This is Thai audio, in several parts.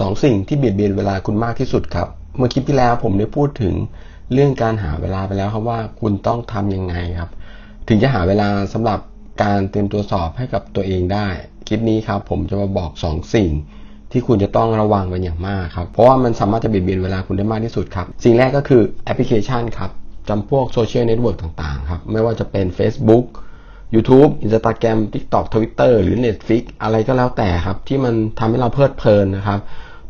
สองสิ่งที่เบียดเบียนเวลาคุณมากที่สุดครับ เมื่อคลิปที่แล้วผมได้พูดถึงเรื่องการหาเวลาไปแล้วครับว่าคุณต้องทำยังไงครับ ถึงจะหาเวลาสำหรับการเตรียมตัวสอบให้กับตัวเองได้ คลิปนี้ครับผมจะมาบอก2สิ่งที่คุณจะต้องระวังเป็นอย่างมากครับ เพราะว่ามันสามารถจะเบียดเบียนเวลาคุณได้มากที่สุดครับ สิ่งแรกก็คือแอปพลิเคชันครับจำพวกโซเชียลเน็ตเวิร์กต่างๆครับ ไม่ว่าจะเป็น Facebook YouTube Instagram TikTok Twitter หรือ Netflix อะไรก็แล้วแต่ครับ ที่มันทำให้เราเพลิดเพลินนะครับ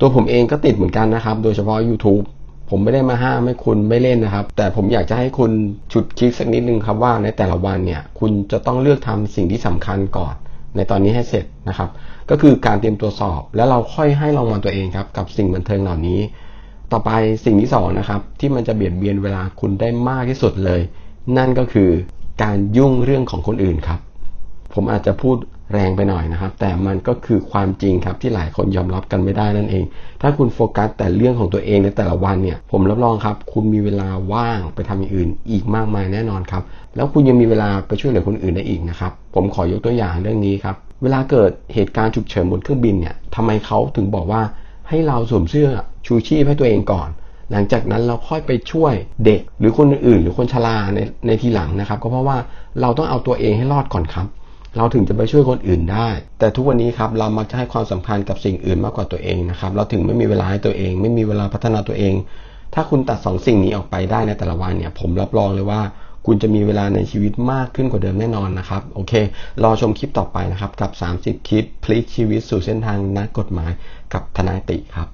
ตัวผมเองก็ติดเหมือนกันนะครับ โดยเฉพาะ YouTube ผมไม่ได้มาห้ามให้คุณไม่เล่นนะครับ แต่ผมอยากจะให้คุณฉุดคิดสักนิดนึงครับว่าในแต่ละวันเนี่ย คุณจะต้องเลือกทำสิ่งที่สำคัญก่อน ในตอนนี้ให้เสร็จนะครับ ก็คือการเตรียมตัวสอบ แล้วเราค่อยให้รางวัลตัวเองครับ กับสิ่งบันเทิงเหล่านี้ ต่อไปสิ่งที่สองนะครับ ที่มันจะเบียดเบียนเวลาคุณได้มากที่สุดเลย นั่นก็คือการยุ่งเรื่องของคนอื่นครับ ผมอาจจะพูด แรงไปหน่อยนะครับ แต่มันก็คือความจริงครับที่หลายคนยอมรับกันไม่ได้นั่นเอง ถ้าคุณโฟกัสแต่เรื่องของตัวเองในแต่ละวันเนี่ย ผมรับรองครับ คุณมีเวลาว่างไปทำอย่างอื่น อีกมากมายแน่นอนครับ แล้วคุณยังมีเวลาไปช่วยเหลือคนอื่นได้อีกนะครับ ผมขอยกตัวอย่างเรื่องนี้ครับ เวลาเกิดเหตุการณ์ฉุกเฉินบนเครื่องบินเนี่ยทำไมเขาถึงบอกว่าให้เราสวมเสื้อชูชีพให้ตัวเองก่อนหลังจากนั้นเราค่อยไปช่วยเด็กหรือคนอื่นหรือคนชราในในทีหลังนะครับ ก็เพราะว่าเราต้องเอาตัวเองให้รอดก่อนครับ เราถึงจะไปช่วยคนอื่นได้ แต่ทุกวันนี้ครับเรามักจะให้ความสำคัญกับสิ่งอื่นมากกว่าตัวเองนะครับ เราถึงไม่มีเวลาให้ตัวเอง ไม่มีเวลาพัฒนาตัวเอง ถ้าคุณตัดสองสิ่งนี้ออกไปได้ในแต่ละวันเนี่ย ผมรับรองเลยว่า คุณจะมีเวลาในชีวิตมากขึ้นกว่าเดิมแน่นอนนะครับ โอเค รอชมคลิปต่อไปนะครับ กับ 30 คลิปพลิกชีวิตสู่เส้นทางนักกฎหมายกับทนายติครับ